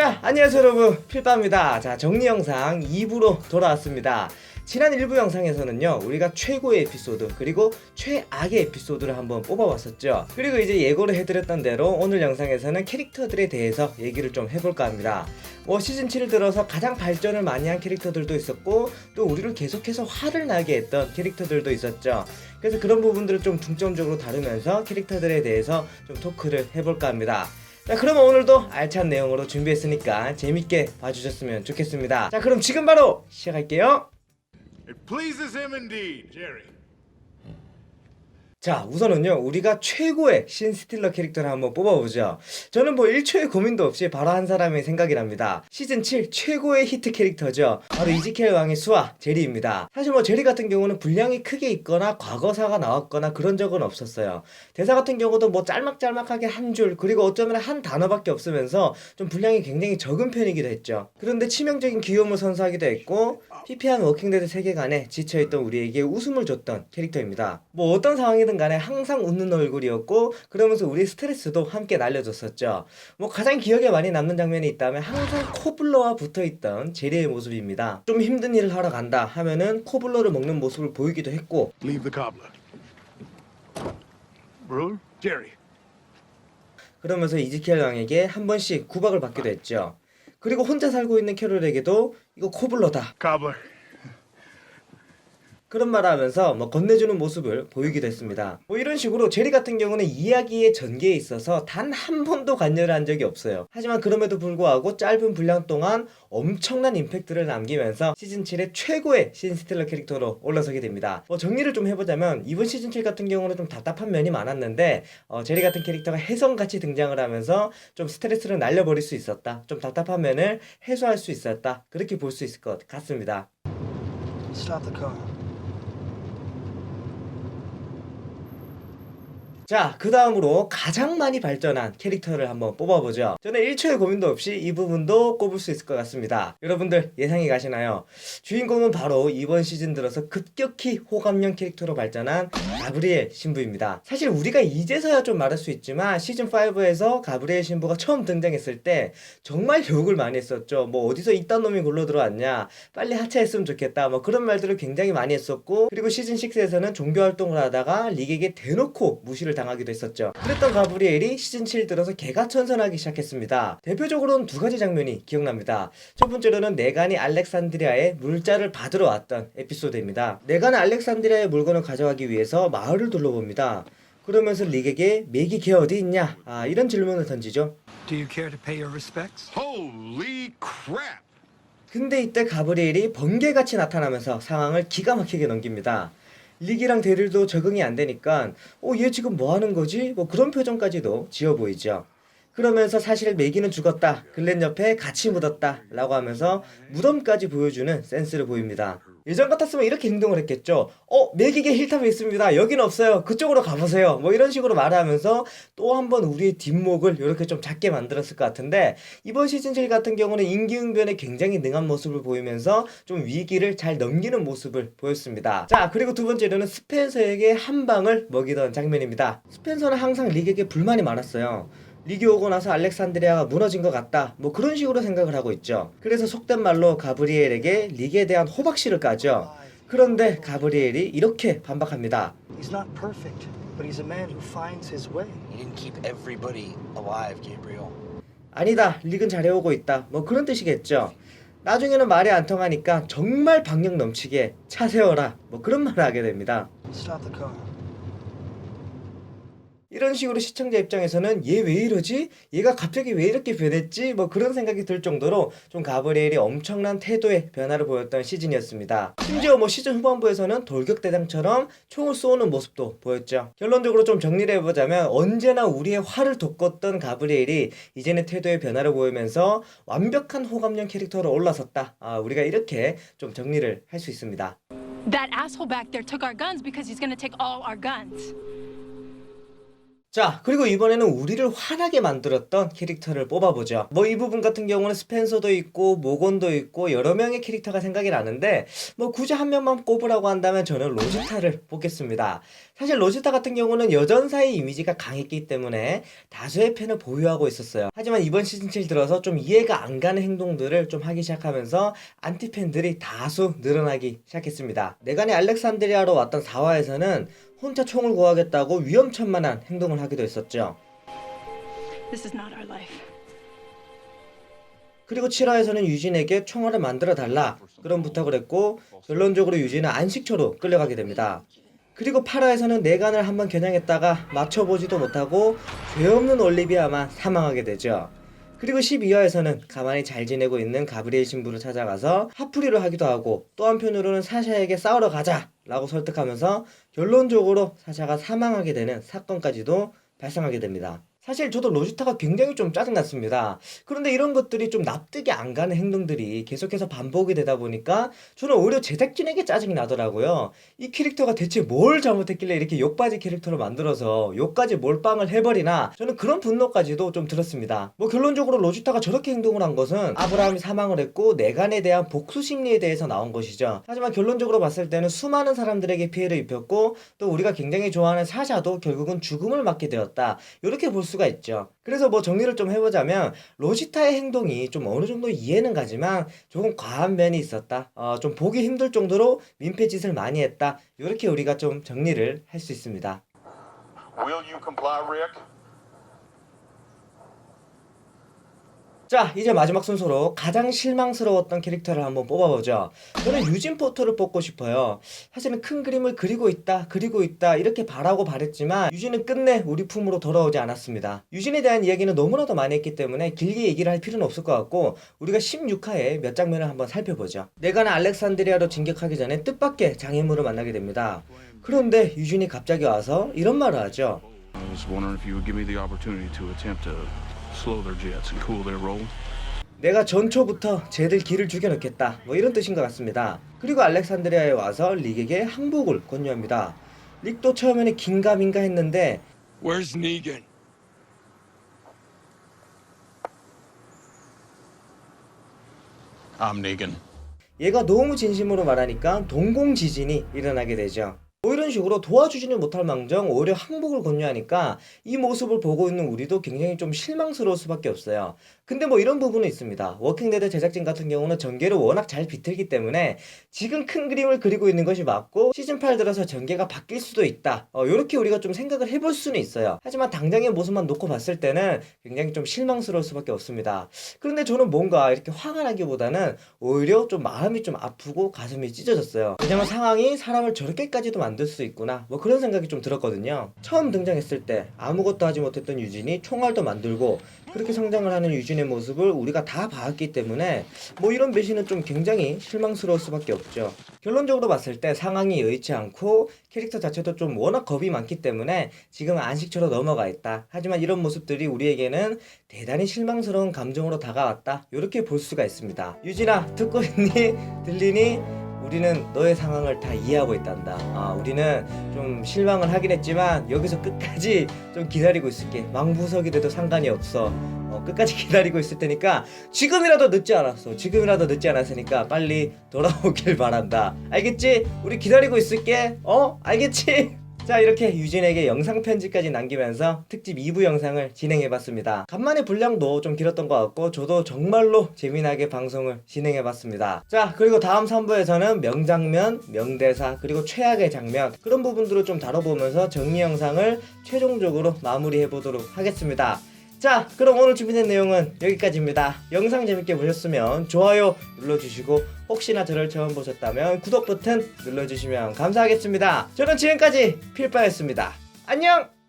자, 안녕하세요 여러분. 필빠입니다. 자, 정리 영상 2부로 돌아왔습니다. 지난 1부 영상에서는요, 우리가 최고의 에피소드, 그리고 최악의 에피소드를 한번 뽑아봤었죠. 그리고 이제 예고를 해드렸던 대로 오늘 영상에서는 캐릭터들에 대해서 얘기를 좀 해볼까 합니다. 뭐 시즌7 들어서 가장 발전을 많이 한 캐릭터들도 있었고, 또 우리를 계속해서 화를 나게 했던 캐릭터들도 있었죠. 그래서 그런 부분들을 좀 중점적으로 다루면서 캐릭터들에 대해서 좀 토크를 해볼까 합니다. 자 그러면 오늘도 알찬 내용으로 준비했으니까 재밌게 봐주셨으면 좋겠습니다 자 그럼 지금 바로 시작할게요 It pleases him indeed, Jerry. 자 우선은요 우리가 최고의 신 스틸러 캐릭터를 한번 뽑아보죠. 저는 뭐 1초의 고민도 없이 바로 한 사람의 생각이 납니다. 시즌 7 최고의 히트 캐릭터죠. 바로 이지켈 왕의 수아 제리입니다. 사실 뭐 제리 같은 경우는 분량이 크게 있거나 과거사가 나왔거나 그런 적은 없었어요. 대사 같은 경우도 뭐 짤막짤막하게 한 줄 그리고 어쩌면 한 단어밖에 없으면서 좀 분량이 굉장히 적은 편이기도 했죠. 그런데 치명적인 귀여움을 선사하기도 했고 피피한 워킹데드 세계관에 지쳐있던 우리에게 웃음을 줬던 캐릭터입니다 뭐 어떤 상황이든 간에 항상 웃는 얼굴이었고 그러면서 우리 스트레스도 함께 날려줬었죠 뭐 가장 기억에 많이 남는 장면이 있다면 항상 코블러와 붙어있던 제리의 모습입니다 좀 힘든 일을 하러 간다 하면은 코블러를 먹는 모습을 보이기도 했고 Leave the cobbler. Brewer? Jerry. 그러면서 이지켈 왕에게 한 번씩 구박을 받기도 했죠 그리고 혼자 살고 있는 캐롤에게도 이거 코블러다 Cobbler. 그런 말을 하면서 뭐 건네주는 모습을 보이기도 했습니다. 뭐 이런 식으로 제리 같은 경우는 이야기의 전개에 있어서 단 한 번도 관여를 한 적이 없어요. 하지만 그럼에도 불구하고 짧은 분량 동안 엄청난 임팩트를 남기면서 시즌 7의 최고의 신스틸러 캐릭터로 올라서게 됩니다. 뭐 정리를 좀 해보자면 이번 시즌 7 같은 경우는 좀 답답한 면이 많았는데 어, 제리 같은 캐릭터가 혜성같이 등장을 하면서 좀 스트레스를 날려버릴 수 있었다. 좀 답답한 면을 해소할 수 있었다. 그렇게 볼 수 있을 것 같습니다. Stop the car. 자, 그 다음으로 가장 많이 발전한 캐릭터를 한번 뽑아보죠. 저는 1초의 고민도 없이 이 부분도 꼽을 수 있을 것 같습니다. 여러분들 예상이 가시나요? 주인공은 바로 이번 시즌 들어서 급격히 호감형 캐릭터로 발전한 가브리엘 신부입니다. 사실 우리가 이제서야 좀 말할 수 있지만 시즌5에서 가브리엘 신부가 처음 등장했을 때 정말 욕을 많이 했었죠. 뭐 어디서 이딴 놈이 굴러 들어왔냐. 빨리 하차했으면 좋겠다. 뭐 그런 말들을 굉장히 많이 했었고 그리고 시즌6에서는 종교 활동을 하다가 릭에게 대놓고 무시를 당하기도 했었죠. 그랬던 가브리엘이 시즌 7 들어서 개가 천선하기 시작했습니다. 대표적으로는 두 가지 장면이 기억납니다. 첫 번째로는 네간이 알렉산드리아에 물자를 받으러 왔던 에피소드입니다. 네간은 알렉산드리아의 물건을 가져가기 위해서 마을을 둘러봅니다. 그러면서 릭에게 맥이 걔 어디 있냐? 아, 이런 질문을 던지죠. Do you care to pay your respects? Holy crap! 근데 이때 가브리엘이 번개같이 나타나면서 상황을 기가 막히게 넘깁니다. 릭이랑 데릴도 적응이 안 되니까 어 얘 지금 뭐 하는 거지? 뭐 그런 표정까지도 지어 보이죠. 그러면서 사실 매기는 죽었다. 글렌 옆에 같이 묻었다. 라고 하면서 무덤까지 보여주는 센스를 보입니다. 예전 같았으면 이렇게 행동을 했겠죠. 어, 매기게 힐탑이 있습니다. 여긴 없어요. 그쪽으로 가보세요. 뭐 이런 식으로 말하면서 또 한 번 우리의 뒷목을 이렇게 좀 작게 만들었을 것 같은데 이번 시즌 7 같은 경우는 인기응변에 굉장히 능한 모습을 보이면서 좀 위기를 잘 넘기는 모습을 보였습니다. 자, 그리고 두 번째로는 스펜서에게 한 방을 먹이던 장면입니다. 스펜서는 항상 릭에게 불만이 많았어요. 리기 오고 나서 알렉산드리아가 무너진 것 같다. 뭐 그런 식으로 생각을 하고 있죠. 그래서 속된 말로 가브리엘에게 리기에 대한 호박씨를 까죠. 그런데 가브리엘이 이렇게 반박합니다. He's not perfect, but he's a man who finds his way. You didn't keep everybody alive, Gabriel. 아니다. 릭은 잘해오고 있다. 뭐 그런 뜻이겠죠. 나중에는 말이 안 통하니까 정말 박력 넘치게 차 세워라. 뭐 그런 말을 하게 됩니다. Stop the car. 이런 식으로 시청자 입장에서는 얘 왜 이러지? 얘가 갑자기 왜 이렇게 변했지? 뭐 그런 생각이 들 정도로 좀 가브리엘이 엄청난 태도의 변화를 보였던 시즌이었습니다. 심지어 뭐 시즌 후반부에서는 돌격대장처럼 총을 쏘는 모습도 보였죠. 결론적으로 좀 정리를 해보자면 언제나 우리의 화를 돋궜던 가브리엘이 이제는 태도의 변화를 보이면서 완벽한 호감형 캐릭터로 올라섰다. 아, 우리가 이렇게 좀 정리를 할 수 있습니다. That asshole back there took our guns because he's gonna take all our guns. 자, 그리고 이번에는 우리를 화나게 만들었던 캐릭터를 뽑아보죠. 뭐 이 부분 같은 경우는 스펜서도 있고, 모건도 있고, 여러 명의 캐릭터가 생각이 나는데, 뭐 굳이 한 명만 꼽으라고 한다면 저는 로지타를 뽑겠습니다. 사실 로지타 같은 경우는 여전사의 이미지가 강했기 때문에 다수의 팬을 보유하고 있었어요. 하지만 이번 시즌 7 들어서 좀 이해가 안 가는 행동들을 좀 하기 시작하면서 안티팬들이 다수 늘어나기 시작했습니다. 내간의 알렉산드리아로 왔던 4화에서는 혼자 총을 구하겠다고 위험천만한 행동을 하기도 했었죠. This is not our life. 그리고 7화에서는 유진에게 총알을 만들어 달라 그런 부탁을 했고 결론적으로 유진은 안식처로 끌려가게 됩니다. 그리고 8화에서는 내간을 한번 겨냥했다가 맞춰보지도 못하고 죄 없는 올리비아만 사망하게 되죠. 그리고 12화에서는 가만히 잘 지내고 있는 가브리엘 신부를 찾아가서 화풀이를 하기도 하고 또 한편으로는 사샤에게 싸우러 가자 라고 설득하면서 결론적으로 사샤가 사망하게 되는 사건까지도 발생하게 됩니다. 사실 저도 로지타가 굉장히 좀 짜증났습니다. 그런데 이런 것들이 좀 납득이 안 가는 행동들이 계속해서 반복이 되다 보니까 저는 오히려 제작진에게 짜증이 나더라고요. 이 캐릭터가 대체 뭘 잘못했길래 이렇게 욕바지 캐릭터를 만들어서 욕까지 몰빵을 해버리나 저는 그런 분노까지도 좀 들었습니다. 뭐 결론적으로 로지타가 저렇게 행동을 한 것은 아브라함이 사망을 했고 내간에 대한 복수 심리에 대해서 나온 것이죠. 하지만 결론적으로 봤을 때는 수많은 사람들에게 피해를 입혔고 또 우리가 굉장히 좋아하는 사샤도 결국은 죽음을 맞게 되었다. 이렇게 볼 수가 있죠. 그래서 뭐 정리를 좀 해보자면 로지타의 행동이 좀 어느 정도 이해는 가지만 조금 과한 면이 있었다. 어, 좀 보기 힘들 정도로 민폐 짓을 많이 했다. 이렇게 우리가 좀 정리를 할 수 있습니다. Will you comply, Rick? 자, 이제 마지막 순서로 가장 실망스러웠던 캐릭터를 한번 뽑아보죠. 저는 유진 포터를 뽑고 싶어요. 사실은 큰 그림을 그리고 있다, 그리고 있다, 이렇게 바라고 바랬지만, 유진은 끝내 우리 품으로 돌아오지 않았습니다. 유진에 대한 이야기는 너무나도 많이 했기 때문에 길게 얘기를 할 필요는 없을 것 같고, 우리가 16화에 몇 장면을 한번 살펴보죠. 내가는 알렉산드리아로 진격하기 전에 뜻밖의 장애물을 만나게 됩니다. 그런데 유진이 갑자기 와서 이런 말을 하죠. Slow their jets and cool their roll. 내가 전초부터 쟤들 길을 죽여놓겠다. 뭐 이런 뜻인 것 같습니다. 그리고 알렉산드리아에 와서 릭에게 항복을 권유합니다. 릭도 처음에는 긴가민가 했는데 Where's Negan? I'm Negan. 얘가 너무 진심으로 말하니까 동공 지진이 일어나게 되죠. 뭐 이런 식으로 도와주지는 못할 망정 오히려 항복을 권유하니까 이 모습을 보고 있는 우리도 굉장히 좀 실망스러울 수밖에 없어요. 근데 뭐 이런 부분은 있습니다. 워킹데드 제작진 같은 경우는 전개를 워낙 잘 비틀기 때문에 지금 큰 그림을 그리고 있는 것이 맞고 시즌8 들어서 전개가 바뀔 수도 있다. 어, 이렇게 우리가 좀 생각을 해볼 수는 있어요. 하지만 당장의 모습만 놓고 봤을 때는 굉장히 좀 실망스러울 수밖에 없습니다. 그런데 저는 뭔가 이렇게 화가 나기보다는 오히려 좀 마음이 좀 아프고 가슴이 찢어졌어요. 왜냐면 상황이 사람을 저렇게까지도 만들 수 있구나. 뭐 그런 생각이 좀 들었거든요. 처음 등장했을 때 아무것도 하지 못했던 유진이 총알도 만들고 그렇게 성장을 하는 유진의 모습을 우리가 다 봐왔기 때문에 뭐 이런 배신은 좀 굉장히 실망스러울 수밖에 없죠. 결론적으로 봤을 때 상황이 여의치 않고 캐릭터 자체도 좀 워낙 겁이 많기 때문에 지금은 안식처로 넘어가 있다. 하지만 이런 모습들이 우리에게는 대단히 실망스러운 감정으로 다가왔다. 이렇게 볼 수가 있습니다. 유진아 듣고 있니? 들리니? 우리는 너의 상황을 다 이해하고 있단다. 아, 우리는 좀 실망을 하긴 했지만 여기서 끝까지 좀 기다리고 있을게. 망부석이 돼도 상관이 없어. 어, 끝까지 기다리고 있을 테니까 지금이라도 늦지 않았어. 지금이라도 늦지 않았으니까 빨리 돌아오길 바란다. 알겠지? 우리 기다리고 있을게. 어? 알겠지? 자 이렇게 유진에게 영상 편지까지 남기면서 특집 2부 영상을 진행해봤습니다. 간만에 분량도 좀 길었던 것 같고 저도 정말로 재미나게 방송을 진행해봤습니다. 자 그리고 다음 3부에서는 명장면, 명대사 그리고 최악의 장면 그런 부분들을 좀 다뤄보면서 정리 영상을 최종적으로 마무리해보도록 하겠습니다. 자 그럼 오늘 준비된 내용은 여기까지입니다. 영상 재밌게 보셨으면 좋아요 눌러주시고 혹시나 저를 처음 보셨다면 구독 버튼 눌러주시면 감사하겠습니다. 저는 지금까지 필파였습니다. 안녕!